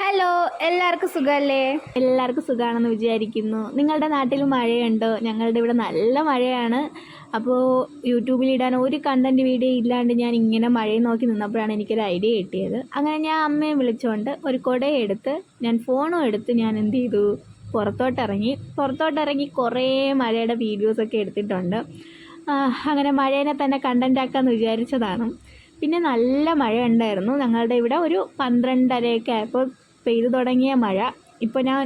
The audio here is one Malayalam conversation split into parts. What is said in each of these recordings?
ഹലോ എല്ലാവർക്കും സുഖമല്ലേ എല്ലാവർക്കും സുഖമാണെന്ന് വിചാരിക്കുന്നു. നിങ്ങളുടെ നാട്ടിൽ മഴയുണ്ടോ? ഞങ്ങളുടെ ഇവിടെ നല്ല മഴയാണ്. അപ്പോൾ യൂട്യൂബിൽ ഇടാൻ ഒരു കണ്ടന്റ് വീഡിയോ ഇല്ലാണ്ട് ഞാൻ ഇങ്ങനെ മഴയെ നോക്കി നിന്നപ്പോഴാണ് എനിക്കൊരു ഐഡിയ കിട്ടിയത്. അങ്ങനെ ഞാൻ അമ്മയെ വിളിച്ചുകൊണ്ട് ഒരു കുടയെടുത്ത് ഞാൻ ഫോണും എടുത്ത് ഞാൻ എന്ത് ചെയ്തു? പുറത്തോട്ടിറങ്ങി. പുറത്തോട്ടിറങ്ങി കുറേ മഴയുടെ വീഡിയോസൊക്കെ എടുത്തിട്ടുണ്ട്. അങ്ങനെ മഴേനെ തന്നെ കണ്ടന്റ് ആക്കാമെന്ന് വിചാരിച്ചതാണ്. പിന്നെ നല്ല മഴ ഉണ്ടായിരുന്നു ഞങ്ങളുടെ ഇവിടെ ഒരു പന്ത്രണ്ടരയൊക്കെ ആയപ്പോൾ പെയ്തു തുടങ്ങിയ മഴ. ഇപ്പോൾ ഞാൻ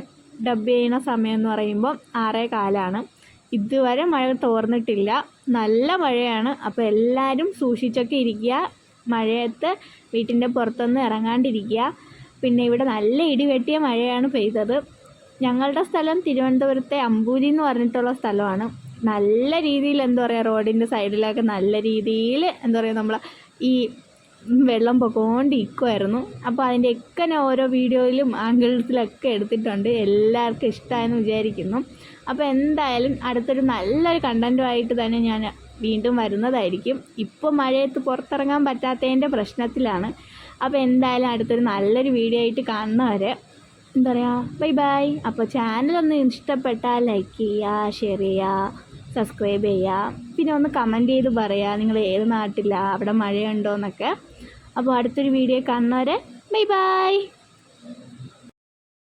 ഡബ് ചെയ്യുന്ന സമയം എന്ന് പറയുമ്പോൾ ആറേ കാലാണ്. ഇതുവരെ മഴ തോർന്നിട്ടില്ല. നല്ല മഴയാണ്. അപ്പോൾ എല്ലാവരും സൂക്ഷിച്ചൊക്കെ ഇരിക്കുക. മഴയത്ത് വീട്ടിന്റെ പുറത്തൊന്നും ഇറങ്ങാണ്ടിരിക്കുക. പിന്നെ ഇവിടെ നല്ല ഇടിവെട്ടിയ മഴയാണ് പെയ്തത്. ഞങ്ങളുടെ സ്ഥലം തിരുവനന്തപുരത്തെ അമ്പൂരി എന്ന് പറഞ്ഞിട്ടുള്ള സ്ഥലമാണ്. നല്ല രീതിയിൽ എന്താ പറയുക റോഡിന്റെ സൈഡിലൊക്കെ നല്ല രീതിയിൽ എന്താ പറയുക നമ്മൾ ഈ വെള്ളം പൊക്കോണ്ടിരിക്കുമായിരുന്നു അപ്പോൾ അതിന്റെയൊക്കെ ഞാൻ ഓരോ വീഡിയോയിലും ആംഗിൾസിലൊക്കെ എടുത്തിട്ടുണ്ട്. എല്ലാവർക്കും ഇഷ്ടമായെന്ന് വിചാരിക്കുന്നു. അപ്പോൾ എന്തായാലും അടുത്തൊരു നല്ലൊരു കണ്ടന്റുമായിട്ട് തന്നെ ഞാൻ വീണ്ടും വരുന്നതായിരിക്കും. ഇപ്പോൾ മഴയത്ത് പുറത്തിറങ്ങാൻ പറ്റാത്തതിന്റെ പ്രശ്നത്തിലാണ്. അപ്പോൾ എന്തായാലും അടുത്തൊരു നല്ലൊരു വീഡിയോ ആയിട്ട് കാണുന്നവരെ എന്താ പറയുക ബൈ ബൈ. അപ്പോൾ ചാനലൊന്ന് ഇഷ്ടപ്പെട്ടാൽ ലൈക്ക് ചെയ്യുക ഷെയർ ചെയ്യുക സബ്സ്ക്രൈബ് ചെയ്യുക. പിന്നെ ഒന്ന് കമന്റ് ചെയ്ത് പറയുക നിങ്ങൾ ഏത് നാട്ടിലാണ് അവിടെ മഴയുണ്ടോ എന്നൊക്കെ അപ്പോൾ അടുത്തൊരു വീഡിയോ കാണുന്നവരെ ബൈ ബൈ